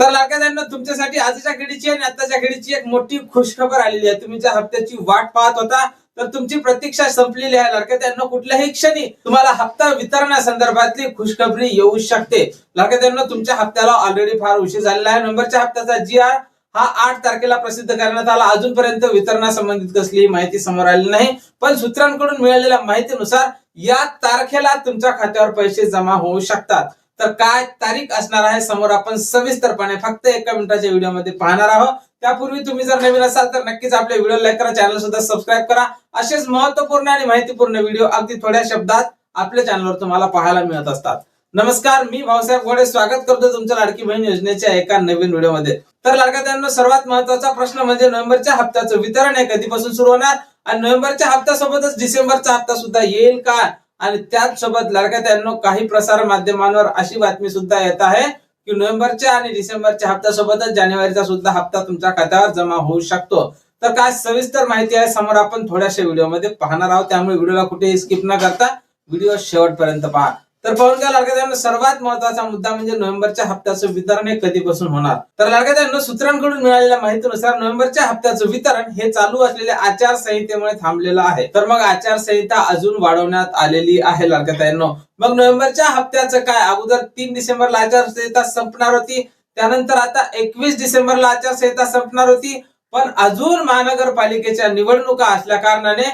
तर लाडक्यादांना तुमच्यासाठी आजच्या घडीची आणि आताच्या घडीची एक मोठी खुशखबर आलेली आहे. तुम्ही ज्या हप्त्याची वाट पाहत होता तर तुमची प्रतीक्षा संपलेली आहे लाडक्यादांना कुठल्याही क्षणी तुम्हाला हप्ता वितरणासंदर्भातली खुशखबरी येऊ शकते. लाडक्यादांना तुमच्या हप्त्याला ऑलरेडी फार उशीर झालेला आहे. नोव्हेंबरच्या हप्त्याचा जी आर हा आठ तारखेला प्रसिद्ध करण्यात आला. अजूनपर्यंत वितरणासंबंधित कसलीही माहिती समोर आली नाही. पण सूत्रांकडून मिळालेल्या माहितीनुसार या तारखेला तुमच्या खात्यावर पैसे जमा होऊ शकतात. तर काय तारीख असणार आहे समोर आपण सविस्तरपणे फक्त एका मिनिटाच्या व्हिडिओमध्ये पाहणार आहोत. त्यापूर्वी तुम्ही जर नवीन असाल तर नक्कीच आपल्या व्हिडिओ लाईक करा चॅनल सुद्धा सबस्क्राईब करा. असेच महत्त्वपूर्ण आणि माहितीपूर्ण व्हिडिओ अगदी थोड्या शब्दात आपल्या चॅनलवर तुम्हाला पाहायला मिळत असतात. नमस्कार मी भाऊसाहेब घोडे. स्वागत करतो तुमच्या लाडकी बहीण योजनेच्या एका नवीन व्हिडिओमध्ये. तर लाडक्यात सर्वात महत्त्वाचा प्रश्न म्हणजे नोव्हेंबरच्या हप्त्याचं वितरण हे कधीपासून सुरू होणार? आणि नोव्हेंबरच्या हप्त्यासोबतच डिसेंबरचा हप्ता सुद्धा येईल का? आणि त्याच सोबत त्यांना काही प्रसार माध्यमांवर अशी बातमी सुद्धा येत आहे की नोव्हेंबरच्या आणि डिसेंबरच्या हप्त्यासोबतच जानेवारीचा सुद्धा हप्ता तुमच्या खात्यावर जमा होऊ शकतो. तर काय सविस्तर माहिती आहे समोर आपण थोड्याशा व्हिडिओमध्ये पाहणार आहोत. त्यामुळे व्हिडिओला कुठेही स्किप न करता व्हिडिओ शेवटपर्यंत पहा. तर पाहून घ्या लाडक्यात सर्वात महत्त्वाचा मुद्दा म्हणजे नोव्हेंबरच्या हप्त्याचं वितरण हे कधीपासून होणार? तर लाडक्यात सूत्रांकडून मिळालेल्या माहितीनुसार नोव्हेंबरच्या हप्त्याचं वितरण हे चालू असलेल्या आचारसंहितेमुळे थांबलेलं आहे. तर मग आचारसंहिता अजून वाढवण्यात आलेली आहे लाडक्यात मग नोव्हेंबरच्या हप्त्याचं काय? अगोदर तीन डिसेंबरला आचारसंहिता संपणार होती त्यानंतर आता एकवीस डिसेंबरला आचारसंहिता संपणार होती. पण अजून महानगरपालिकेच्या निवडणुका असल्या कारणाने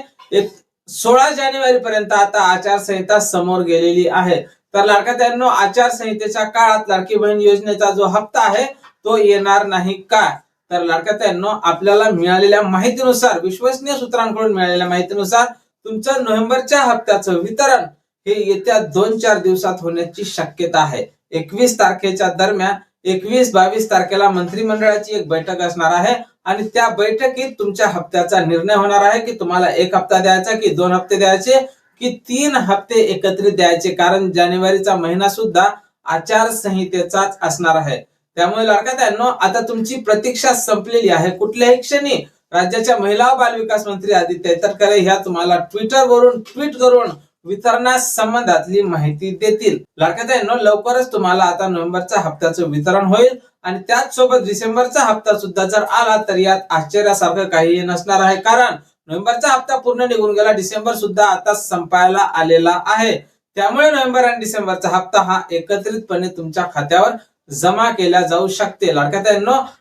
सोळा जानेवारी पर्यंत आता आचारसंहिता समोर गेलेली आहे. तर लाडक्यात आचारसंहितेच्या काळात लाडकी बहीण योजनेचा जो हप्ता आहे तो येणार नाही का? तर लाडक्यात आपल्याला मिळालेल्या माहितीनुसार विश्वसनीय सूत्रांकडून मिळालेल्या माहितीनुसार तुमचं नोव्हेंबरच्या हप्त्याचं वितरण हे येत्या दोन चार दिवसात होण्याची शक्यता आहे. एकवीस तारखेच्या दरम्यान एकवीस बावीस तारखेला मंत्रिमंडळाची एक बैठक असणार आहे. आणि त्या बैठकीत तुमच्या हप्त्याचा निर्णय होणार आहे की तुम्हाला एक हप्ता द्यायचा की दोन हप्ते द्यायचे की तीन हप्ते एकत्रित द्यायचे कारण जानेवारीचा महिना सुद्धा आचारसंहितेचाच असणार आहे. त्यामुळे लाडक्यात आता तुमची प्रतीक्षा संपलेली आहे. कुठल्याही क्षणी राज्याच्या महिला बालविकास मंत्री आदित्य तटकरे ह्या तुम्हाला ट्विटर वरून ट्विट करून वितरणास संबंधातली माहिती देतील. लाडक्यात लवकरच तुम्हाला आता नोव्हेंबरच्या हप्त्याचं वितरण होईल आणि त्याच सोबत डिसेंबरचा हप्ता सुद्धा जर आला तर यात आश्चर्यासारखं काही नसणार आहे. कारण नोव्हेंबरचा हप्ता पूर्ण निघून गेला डिसेंबर सुद्धा आता संपायला आलेला आहे. त्यामुळे नोव्हेंबर आणि डिसेंबरचा हप्ता हा एकत्रितपणे तुमच्या खात्यावर जमा केला जाऊ शकते. लाडक्यात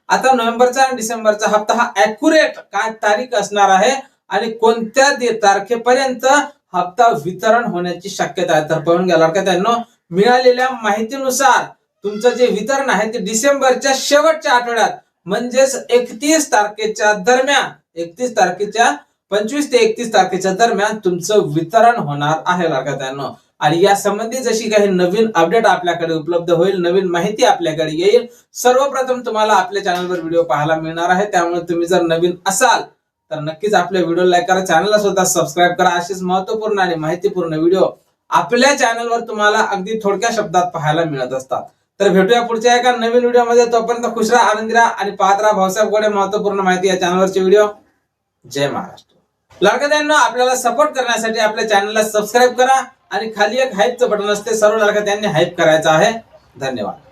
आता नोव्हेंबरचा आणि डिसेंबरचा हप्ता हा अॅक्युरेट काय तारीख असणार आहे आणि कोणत्या तारखेपर्यंत हप्ता वितरण होण्याची शक्यता आहे. तर पाहून घ्या लाडक्यात मिळालेल्या माहितीनुसार तुमचं जे वितरण आहे ते डिसेंबरच्या शेवटच्या आठवड्यात म्हणजेच एकतीस तारखेच्या दरम्यान एकतीस तारखेच्या पंचवीस ते एकतीस तारखेच्या दरम्यान तुमचं वितरण होणार आहे लाडक्यात आणि या संबंधी जशी काही नवीन अपडेट आपल्याकडे उपलब्ध होईल नवीन माहिती आपल्याकडे येईल सर्वप्रथम तुम्हाला आपल्या चॅनलवर व्हिडिओ पाहायला मिळणार आहे. त्यामुळे तुम्ही जर नवीन असाल तर नक्कीच आपल्या व्हिडिओ लाईक करा चॅनलला सुद्धा सबस्क्राईब करा. असेच महत्त्वपूर्ण आणि माहितीपूर्ण व्हिडिओ आपल्या चॅनलवर तुम्हाला अगदी थोडक्या शब्दात पाहायला मिळत असतात. तर भेटूया पुढच्या एका नवीन व्हिडिओमध्ये तोपर्यंत खुश राहा आनंदी राहा आणि पाहत राहा भाऊसाहेब गोडे महत्त्वपूर्ण माहिती या चॅनलवरचे व्हिडिओ जय महाराष्ट्र. लाडक्यात आपल्याला सपोर्ट करण्यासाठी आपल्या चॅनलला सबस्क्राईब करा आणि खाली एक हाईपचं बटन असते सर्व लाडक्यात हाईप करायचं आहे. धन्यवाद.